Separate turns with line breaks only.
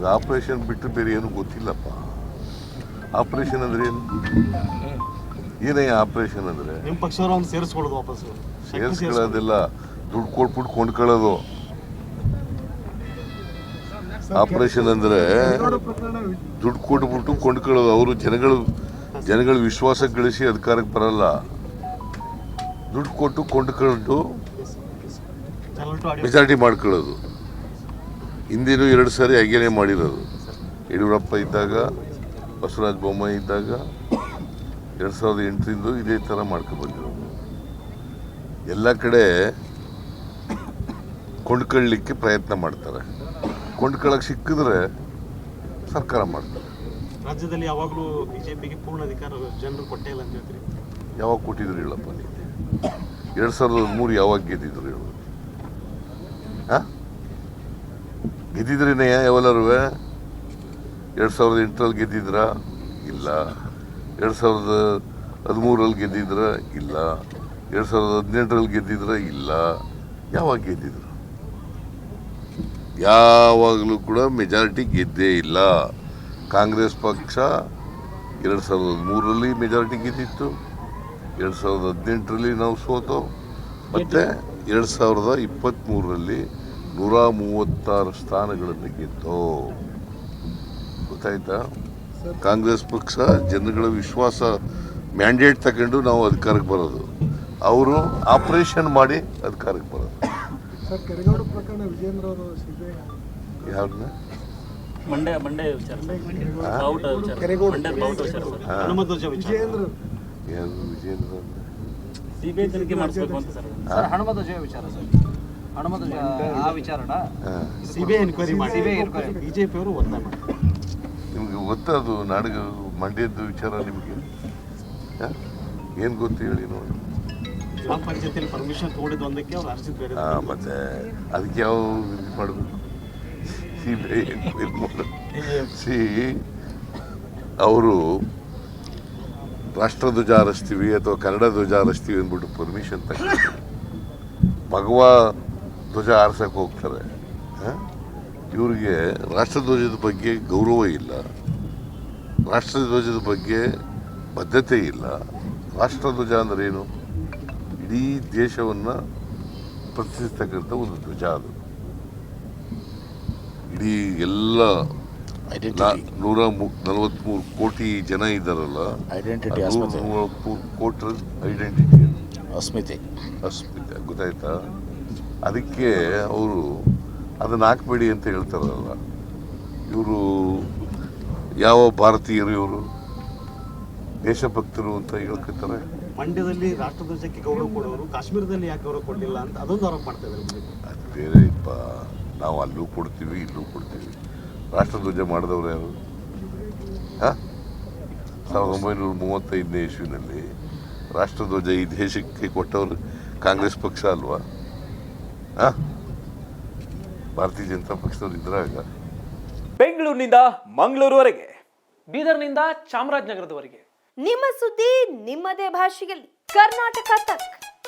ಅವ್ರಿಗೆ ಆಪರೇಷನ್ ಬಿಟ್ಟರೆ ಬೇರೆ ಏನು ಗೊತ್ತಿಲ್ಲಪ್ಪ. ಆಪರೇಷನ್ ಅಂದ್ರೆ ಏನು? ಏನೇ ಆಪರೇಷನ್ ಅಂದ್ರೆ?
ನಿಮ್ಮ ಸೇರಿಸ್ಕೊಳ್ಳೋದು ವಾಪಸ್
ಸೇರಿಸ್ಕೊಳ್ಳೋದಿಲ್ಲ. ದುಡ್ಡು ಕೊಟ್ಬಿಟ್ಟು ಕೊಂಡ್ಕೊಳ್ಳೋದು. ಆಪರೇಷನ್ ಅಂದ್ರೆ ದುಡ್ಡು ಕೊಟ್ಬಿಟ್ಟು ಕೊಂಡ್ಕೊಳ್ಳೋದು. ಅವರು ಜನಗಳು ಜನಗಳ ವಿಶ್ವಾಸ ಗಳಿಸಿ ಅಧಿಕಾರಕ್ಕೆ ಬರಲ್ಲ. ದುಡ್ಡು ಕೊಟ್ಟು ಕೊಂಡ್ಕೊಂಡು ಮೆಜಾರಿಟಿ ಮಾಡ್ಕೊಳ್ಳೋದು. ಹಿಂದಿನೂ ಎರಡು ಸಾರಿ ಹಾಗೇನೆ ಮಾಡಿರೋದು. ಯಡಿಯೂರಪ್ಪ ಇದ್ದಾಗ ಬಸವರಾಜ ಬೊಮ್ಮಾಯಿ ಇದ್ದಾಗ ಎರಡು ಸಾವಿರದ ಎಂಟರಿಂದ ಇದೇ ಥರ ಮಾಡ್ಕೊಬಂದಿರೋದು ಎಲ್ಲ ಕಡೆ ಕೊಂಡ್ಕೊಳ್ಳಿಕ್ಕೆ ಪ್ರಯತ್ನ ಮಾಡ್ತಾರೆ. ಕೊಂಡ್ಕೊಳ್ಳೋಕೆ ಸಿಕ್ಕಿದ್ರೆ ಸರ್ಕಾರ ಮಾಡ್ತಾರೆ.
ರಾಜ್ಯದಲ್ಲಿ ಯಾವಾಗಲೂ ಬಿಜೆಪಿಗೆ ಪೂರ್ಣ ಅಧಿಕಾರ ಜನರು ಕೊಟ್ಟೇ ಇಲ್ಲ ಅಂತ ಹೇಳ್ತೀರಿ?
ಯಾವಾಗ ಕೊಟ್ಟಿದ್ರು ಹೇಳಪ್ಪ ನೀವು ಎರಡು ಸಾವಿರದ ಮೂರು ಯಾವಾಗ ಗೆದ್ದಿದ್ರು ಹೇಳು? ಹಾಂ? ಗೆದ್ದಿದ್ರೇನೆ ಯಾವೆಲ್ಲರೂ ಎರಡು ಸಾವಿರದ ಎಂಟರಲ್ಲಿ ಗೆದ್ದಿದ್ರ? ಇಲ್ಲ. ಎರಡು ಸಾವಿರದ ಹದಿಮೂರಲ್ಲಿ ಗೆದ್ದಿದ್ರ? ಇಲ್ಲ. ಎರಡು ಸಾವಿರದ ಹದಿನೆಂಟರಲ್ಲಿ ಗೆದ್ದಿದ್ರ? ಇಲ್ಲ. ಯಾವಾಗ ಗೆದ್ದಿದ್ರು? ಯಾವಾಗಲೂ ಕೂಡ ಮೆಜಾರಿಟಿ ಗೆದ್ದೇ ಇಲ್ಲ. ಕಾಂಗ್ರೆಸ್ ಪಕ್ಷ ಎರಡು ಸಾವಿರದ ಮೂರರಲ್ಲಿ ಮೆಜಾರಿಟಿ ಗೆದ್ದಿತ್ತು. ಎರಡು ಸಾವಿರದ ಹದಿನೆಂಟರಲ್ಲಿ ನಾವು ಸೋತು. ಮತ್ತು ಎರಡು ಸಾವಿರದ ಇಪ್ಪತ್ತ್ಮೂರರಲ್ಲಿ ನೂರ ಮೂವತ್ತಾರು ಸ್ಥಾನಗಳನ್ನು ಗೆದ್ದು ಗೊತ್ತಾಯ್ತಾ? ಕಾಂಗ್ರೆಸ್ ಪಕ್ಷ ಜನಗಳ ವಿಶ್ವಾಸ ಮ್ಯಾಂಡೇಟ್ ತಗೊಂಡು ನಾವು ಅಧಿಕಾರಕ್ಕೆ ಬರೋದು. ಅವರು ಆಪರೇಷನ್ ಮಾಡಿ ಅಧಿಕಾರಕ್ಕೆ ಬರೋದು.
ಸರ್ ಕೆರೆಗೌಡ ಪ್ರಕರಣ ವಿಜೇಂದ್ರ ಅವರು ಸಿಬಿಐ
ಯಾರನ್ನ?
ಸರ್. ಸರ್.
ವಿಜೇಂದ್ರ.
ಯಾರು ವಿಜೇಂದ್ರ?
ಆ ವಿಚಾರಣ
ಸಿಬಿಐ ಎನ್ಕ್ವೈರಿ ಮಾಡಿ. ಬಿಜೆಪಿ ಅವರು ಒತ್ತಾಯ ಮಾಡ್ತಾರೆ.
ನಿಮಗೆ ಗೊತ್ತದು ನಾಡಿಗ ಮಂಡ್ಯದ ವಿಚಾರ ನಿಮಗೆ? ಏನು ಗೊತ್ತು ಹೇಳಿ ನೋಡಿ.
ಗ್ರಾಮ ಪಂಚಾಯತಿಯಲ್ಲಿ ಪರ್ಮಿಷನ್ ತಗೊಂಡಿದ್ದು ಒಂದಕ್ಕೆ ಅವ್ರು ಅರ್ಜಿ ಬೇರೆ
ಹಾಂ ಮತ್ತೆ ಅದಕ್ಕೆ ಯಾವ ಇದು ಮಾಡಬೇಕು? ಸಿ ಸಿ ಅವರು ರಾಷ್ಟ್ರಧ್ವಜ ಹಾರಿಸ್ತೀವಿ ಅಥವಾ ಕನ್ನಡ ಧ್ವಜ ಹಾರಿಸ್ತೀವಿ ಅಂದ್ಬಿಟ್ಟು ಪರ್ಮಿಷನ್ ತಗೊಂಡು. ಭಗವಾ ಧ್ವಜ ಆರಿಸೋಕೆ ಹೋಗ್ತಾರೆ. ಇವರಿಗೆ ರಾಷ್ಟ್ರಧ್ವಜದ ಬಗ್ಗೆ ಗೌರವ ಇಲ್ಲ. ರಾಷ್ಟ್ರಧ್ವಜದ ಬಗ್ಗೆ ಬದ್ಧತೆ ಇಲ್ಲ. ರಾಷ್ಟ್ರಧ್ವಜ ಅಂದ್ರೆ ಏನು? ಇಡೀ ದೇಶವನ್ನು ಒಂದು ಧ್ವಜ ಅದು. ಇಡೀ ಎಲ್ಲ ನೂರ ನಲವತ್ತ್ಮೂರು ಕೋಟಿ ಜನ ಇದ್ದಾರಲ್ಲ
ಐಡೆಂಟಿಟಿ
ನೂರ ಕೋಟಿ ಐಡೆಂಟಿಟಿ
ಅಸ್ಮಿತೆ.
ಅಸ್ಮಿತೆ. ಗೊತ್ತಾಯ್ತಾ? ಅದಕ್ಕೆ ಅವರು ಅದನ್ನು ಹಾಕ್ಬೇಡಿ ಅಂತ ಹೇಳ್ತಾರಲ್ಲ. ಇವರು ಯಾವ ಭಾರತೀಯರು ಇವರು? ದೇಶಭಕ್ತರು ಅಂತ ಹೇಳ್ಕೊತಾರೆ
ಮಂಡ್ಯದಲ್ಲಿ ರಾಷ್ಟ್ರಧ್ವಜಕ್ಕೆ ಗೌರವ ಕೊಡೋರು ಕಾಶ್ಮೀರದಲ್ಲಿ ಯಾಕೆ ಗೌರವ ಕೊಡಲಿಲ್ಲ ಅಂತ ಅದೊಂದು ಆರೋಪ ಮಾಡ್ತಾ ಇದ್ದಾರೆ
ಅದು ಬೇರೆ ಇಪ್ಪ ನಾವು ಅಲ್ಲೂ ಕೊಡ್ತೀವಿ ಇಲ್ಲೂ ಕೊಡ್ತೀವಿ. ರಾಷ್ಟ್ರಧ್ವಜ ಮಾಡಿದವ್ರು ಯಾರು? ಹಾಂ? ಸಾವಿರದ ಒಂಬೈನೂರ ಮೂವತ್ತೈದನೇ ಇಸ್ವಿನಲ್ಲಿ ರಾಷ್ಟ್ರಧ್ವಜ ಈ ದೇಶಕ್ಕೆ ಕೊಟ್ಟವರು ಕಾಂಗ್ರೆಸ್ ಪಕ್ಷ ಅಲ್ವಾ? ಭಾರತೀಯ ಜನತಾ ಪಕ್ಷದವ್ರು ಇದ್ರಾಗ
ಬೆಂಗಳೂರಿನಿಂದ ಮಂಗಳೂರುವರೆಗೆ ಬೀದರ್ನಿಂದ ಚಾಮರಾಜನಗರದವರೆಗೆ.
ನಿಮ್ಮ ಸುದ್ದಿ ನಿಮ್ಮದೇ ಭಾಷೆಯಲ್ಲಿ. ಕರ್ನಾಟಕ ತಕ್.